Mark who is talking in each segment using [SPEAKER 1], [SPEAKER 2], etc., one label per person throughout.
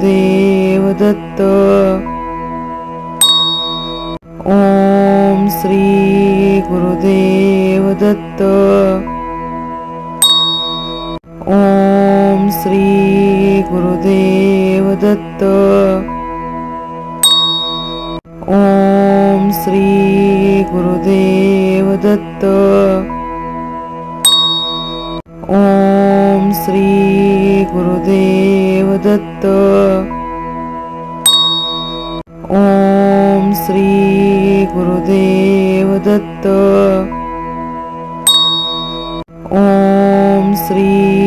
[SPEAKER 1] the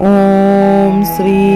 [SPEAKER 1] Om Shri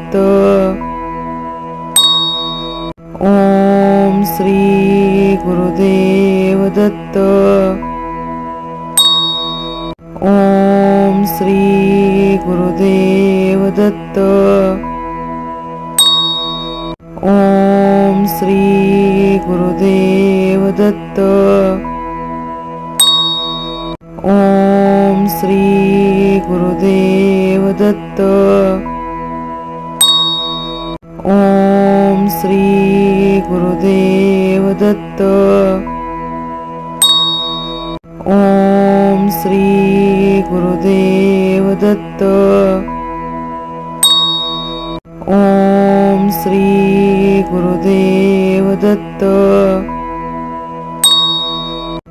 [SPEAKER 1] Shri Gurudev.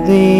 [SPEAKER 1] The.